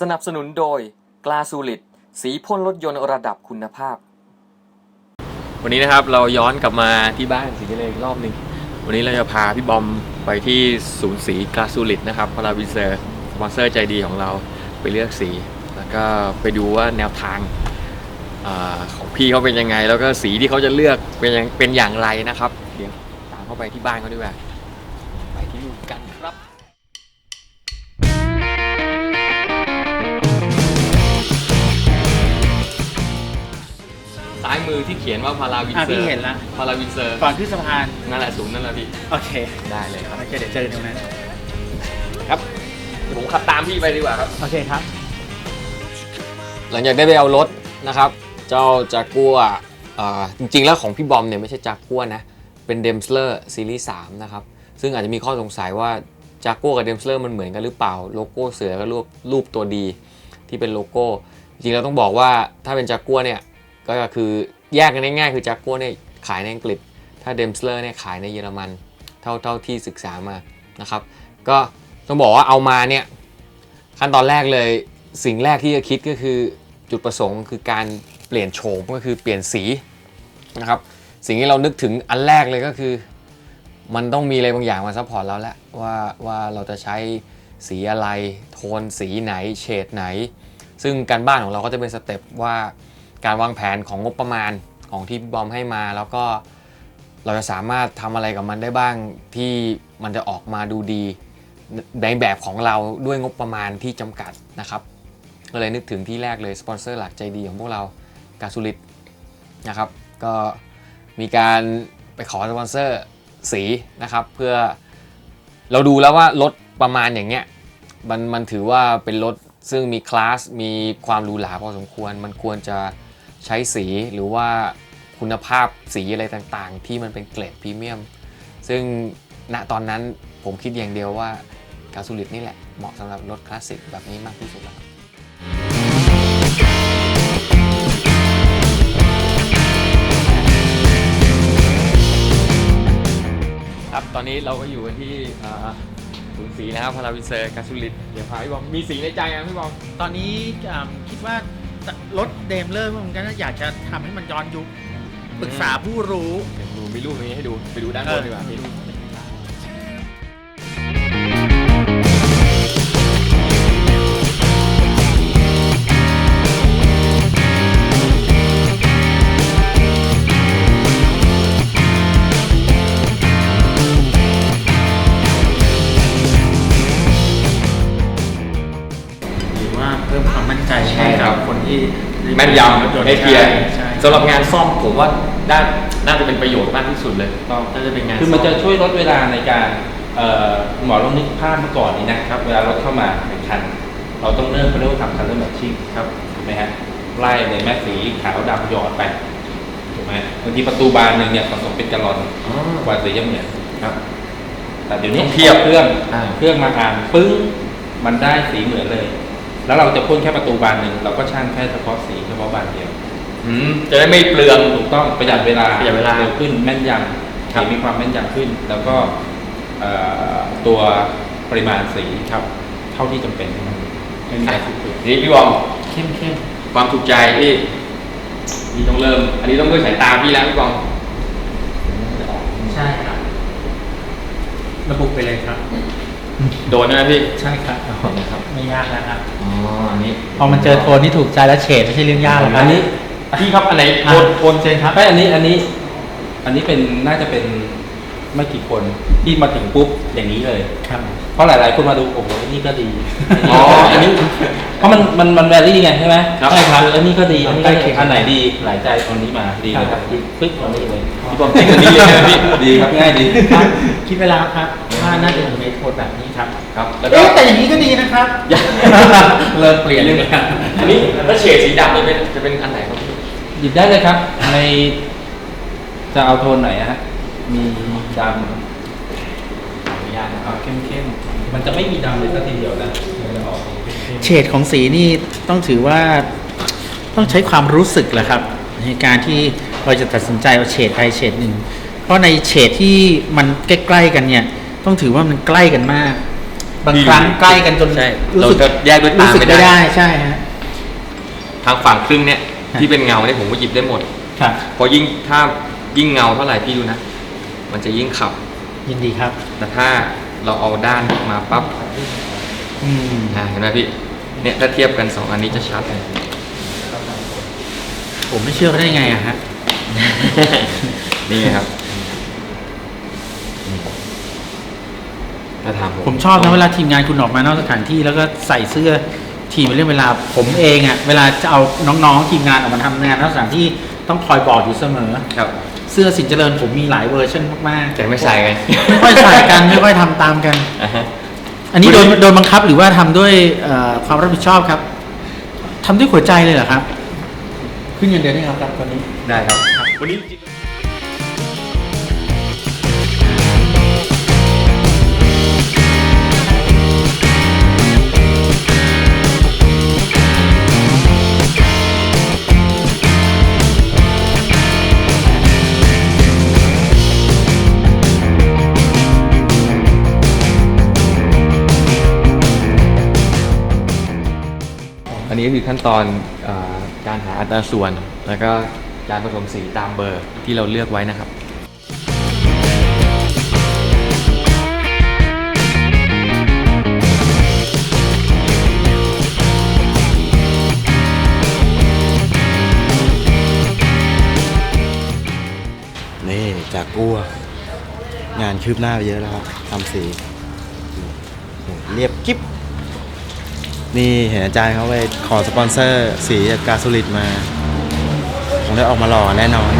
สนับสนุนโดยกลาสูลิดสีพ่นรถยนต์ระดับคุณภาพ วันนี้นะครับเราย้อนกลับมาที่บ้านสีเลอีกรอบหนึ่งวันนี้เราจะพาพี่บอมไปที่ศูนย์สีกลาสูลิดนะครับพาราวินเซอร์สปอนเซอร์ใจดีของเราไปเลือกสี แล้วก็ไปดูว่าแนวทางอของพี่เขาเป็นยังไง แล้วก็สีที่เขาจะเลือกเป็นยังเป็นอย่างไรนะครับเดี๋ยวตามเข้าไปที่บ้านเขาดีกว่า มือที่เขียนว่าพาราวินอะเซอพี่ร์เห็นละ พาราวินเซอร์ก่อนขึ้นสะพาน นั่นแหละศูนย์นั่นแหละพี่ โอเค ได้เลยครับ โอเค เดี๋ยวเจอกันตรงนั้น ครับเดี๋ยวผมขับตามพี่ไปดีกว่าครับ โอเคครับ หลังจากได้ไปเอารถนะครับ เจ้าจากัวอ่าจริงๆ แล้วของพี่บอมเนี่ยไม่ใช่จากัวนะ เป็นเดมสเลอร์ซีรีส์3นะครับ ซึ่งอาจจะมีข้อสงสัยว่าจากัวกับเดมสเลอร์มันเหมือนกันหรือเปล่า โลโก้เสือกับรูปรูปตัวดีที่เป็นโลโก้ จริงๆเราต้องบอกว่าถ้าเป็นจากัวเนี่ย ก็คือแยกกันง่ายๆคือจากัวเนี่ยขายในอังกฤษ ถ้าเดมสเลอร์เนี่ยขายในเยอรมัน เท่าเท่าที่ศึกษามานะครับ ก็ต้องบอกว่าเอามาเนี่ยขั้นตอนแรกเลยสิ่งแรกที่จะคิดก็คือจุดประสงค์คือการเปลี่ยนโฉมก็คือเปลี่ยนสีนะครับสิ่งที่เรานึกถึงอันแรกเลยก็คือ มันต้องมีอะไรบางอย่างมาซัพพอร์ตเราแล้วว่าว่าเราจะใช้สีอะไร โทนสีไหนเฉดไหน ซึ่งการบ้านของเราก็จะเป็นสเต็ปว่า การวางแผนของงบประมาณของที่บอมให้มา แล้วก็เราจะสามารถทำอะไรกับมันได้บ้างที่มันจะออกมาดูดีในแบบของเราด้วยงบประมาณที่จำกัดนะครับก็เลยนึกถึงที่แรกเลยสปอนเซอร์หลักใจดีของพวกเรากาสุลิตนะครับ ก็มีการไปขอสปอนเซอร์สีนะครับเพื่อเราดูแล้วว่ารถประมาณอย่างเงี้ยมันมันถือว่าเป็นรถซึ่งมีคลาสมีความหรูหราพอสมควร มันควรจะ ใช้สีหรือว่าคุณภาพสีอะไรต่างๆ ที่มันเป็นเกรดพรีเมียม ซึ่งณตอนนั้นผมคิดอย่างเดียวว่ากาสูลิตนี่แหละ เหมาะสำหรับรถคลาสสิกแบบนี้มากที่สุดแล้วครับครับตอนนี้เราก็อยู่กันที่อ่าศูนย์สีนะครับพาราวินเซอร์กาสูลิตเดี๋ยวพาพี่บอมมีสีในใจไหมพี่บอมตอนนี้อ่าคิดว่า รถเดมเลอร์เหมือนกันนะอยากจะทำให้มันย้อนยุคปรึกษาผู้รู้เดี๋ยวดูมีรูปนี้ให้ดู ไปดูด้านบนดีกว่าพี่ห พิ่มความมั่นใจใช่ครับคนที่แม่นยำในเกียร์ใช่สำหรับงานซ่อมผมว่าด้านน่าจะเป็นประโยชน์มากที่สุดเลยน่าจะเป็นงาน คือมันจะซ่ช่วยลดเวลาในการเอ่อหมอลองนึกภาพเมื่อก่อนนี้นะครับ เวลารถเข้ามาในคัน เราต้องเริ่มเขาเรียกว่าทำคันเริ่มแมทชิ่งครับถูกไหมฮะไล่ในแม่สีขาวดำหยอดไปถูกไหมบางทีประตูบานหนึ่งเนี่ยผสมเป็นกะลอนอ๋อ กว่าสีจะเหมือนครับ แต่เดี๋ยวนี้ต้องเทียบเครื่องอ่า เครื่องมาอ่านปึ้งมันได้สีเหมือนเลย แล้วเราจะพ่นแค่ประตูบานหนึ่งเราก็ช่างแค่เฉพาะสีเฉพาะบานเดียวอืมจะได้ไม่เปลือง ถูกต้องประหยัดเวลาประหยัดเวลาร็วขึ้นแม่นยครับำสีมีความแม่นยำขึ้น แล้วก็เอ่อตัวปริมาณสีครับ เท่าที่จำเป็นไม่มีการฟุ่มเฟือยนี่พี่บอมเข้มเข้มความถูกใจพี่พี่ต้องเริ่ม อันนี้ต้องด้วยสายตาพี่แล้วพี่บอมใช่ครับ ระบุไปเลยครับ โดนนะพี่ใช่ครับนะครับไม่ยากนะครับอ๋ออันนี้พอมันเจอโทนที่ถูกใจแล้วเฉดไม่ใช่เรื่องยากหรอกคอัรับนนี้พี่ครับอันไหนอะโทนโทนเชิญครับ ไม่อันนี้อันนี้อันนี้เป็นน่าจะเป็นไม่กี่คนที่มาถึงปุ๊บอย่างนี้เลย ครับ เพราะหลาย ๆ คนมาดูโอ้โหอันนี้ก็ดีอ๋ออันนี้เพราะมันมันมันแวรี่ไงใช่ไหมครับ ใช่ครับอันนี้ก็ดีอันนี้ใกล้ก็เคีดียง อันไหนดีหลายใจตอนนี้มาดีเลยครับครับดีปึ๊บตอนนี้เลยพี่บอมติ๊กอันนี้เลยนะพี่ดีครับง่ายดีครับคิดเวแลาครับว่าน่าจะอยู่ในโทนแบบนี้ ครับครับแล้วก็เอ๊ะแต่อย่างนี้ก็ดีนะครับเริ่มเปลี่ยนเลยนะอันนี้ถ้าเฉดสีดำเนี่ยเป็นจะเป็นอันไหนครับพี่หยิบได้เลยครับ ในจะเอาโทนไหนอะฮะมีดำขออนุญาตนะคเอารับเข้มๆมันจะไม่มีดำเลยสักทีเดียวนะมันจะออกเข้มเฉดของสีนี่ต้องถือว่าต้องใช้ความรู้สึกแหละครับ ในการที่เราจะตัดสินใจเอาเฉดใดเฉดหนึ่ง เพราะในเฉดที่มันใกล้ๆกันเนี่ย ต้องถือว่ามันใกล้กันมาก บางครั้งใกล้กันจนใช่รู้เราสึกจะแยกด้วยตารู้สึกไม่ไม่ได้ได้ ใช่ฮะทางฝั่งครึ่งเนี่ยฮะที่เป็นเงาเนี่ยผมก็หยิบได้หมดครับเพอยิ่งถ้ายิ่งเงาเท่าไหร่พี่ดูนะ มันจะยิ่งขับ ยินดีครับ แต่ถ้าเราเอาด้านมาปั๊บอืมอ่าเห็นไหมพี่ เนี่ยถ้าเทียบกันสองอันนี้จะชัดเลยผมไม่เชื่อเขาได้ไงอะฮะ นี่ไงครับ ถ้าถามผมผมชอบนะเวลาทีมงานคุณออกมานอกสถานที่แล้วก็ใส่เสื้อทีมเป็นเรื่องเวลาผมเองอะเวลาจะเอาน้องๆทีมงานออกมาทำงานนอกสถานที่ต้องคอยบอกอยู่เสมอครับเสื้อสินเจริญผมมีหลายเวอร์ชันมากๆแต่ไม่ใส่ไงไม่ค่อยใส่กันไม่ค่อยทำตามกันอ่าฮะอันนี้โดนวันนี้โดนบังคับหรือว่าทำด้วยเอ่อความรับผิดชอบครับทำด้วยหัวใจเลยเหรอครับ ขึ้นเงินเดือนให้ครับครับตอนนี้ได้ครับ วันนี้ นี้ก็คือขั้นตอนอการหาอัตราส่วน แล้วก็การผสมสีตามเบอร์ที่เราเลือกไว้นะครับนี่จากกัวงานคืบหน้าไปเยอะแล้วครับทำสีเรียบกิ๊บ นี่เห็นอาจารย์เขาไปขอสปอนเซอร์ สีจากกาสุลิดมาคงได้ออกมาหล่อแน่นอน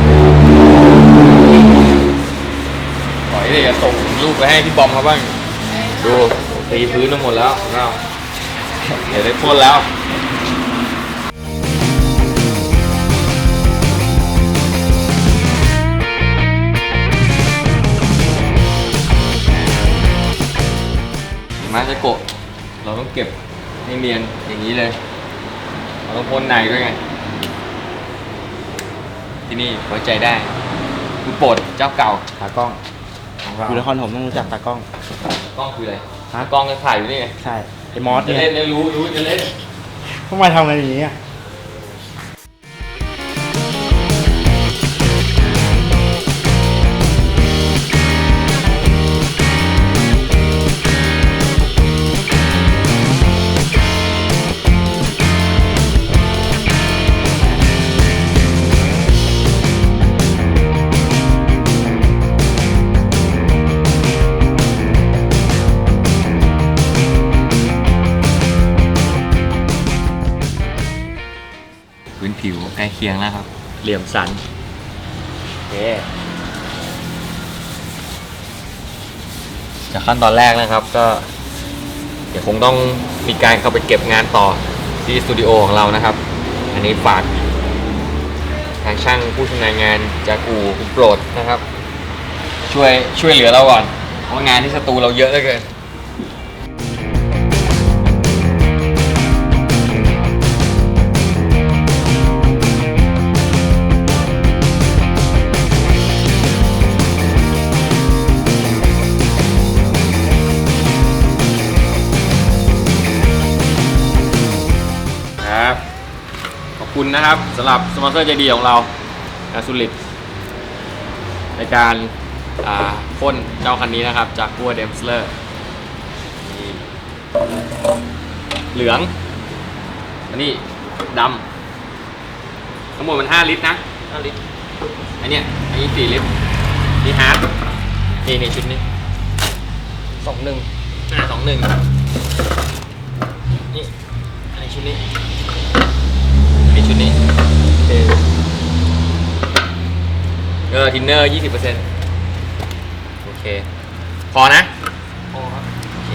ปล่อยเลยส่งรูปไปให้พี่บอมเขาบ้าง ดูตีพื้นทั้งหมดแล้วเราเดี๋ยวได้พ่นแล้วมาจะโกะเราต้องเก็บ ให้เนียนอย่างนี้เลยเราต้องพ่นในด้วยไง ที่นี่ไว้ใจได้คือโปรดเจ้าเก่าตากล้องของเราอยู่นครผมต้องรู้จักตากล้อง กล้องคืออะไรฮะ กล้องก็ถ่ายอยู่นี่ไงใช่ไอ้มอสจะเนี่เล่ยนเลยรู้รู้จะเล่น ทำไมทำกันอย่างนี้อะ ผิวใกล้เคียงแล้วครับ เหลี่ยมสันโอเคจากขั้นตอนแรกนะครับก็ เดี๋ยวคงต้องมีการเข้าไปเก็บงานต่อที่สตูดิโอของเรานะครับ อันนี้ฝากทางช่างผู้ชำนาญงานจากูคุณโปรดนะครับ ช่วยช่วยเหลือเราก่อน เพราะงานที่สตูเราเยอะเหลือเกิน นะครับสำหรับสปอนเซอร์ใจดีของเรานาสุลิตในการอ่าพ่นเจ้าคันนี้นะครับ จากกัวเดมสเลอร์เหลือง อันนี้ดำทั้งหมดมัน 5 ลิตรนะ 5 ลิตร อันเนี้ยอันนี้ 4 ลิตร นี่ฮาร์ดนี่นี่ชุดนี้สองหนึ่งอ่าสองหนึ่งนี่อันนี้ชุดนี้ ในชุดนี้เออเออทินเนอร์ยี่สิบเปอร์เซ็นต์โอเค พอนะ พอครับ โอเค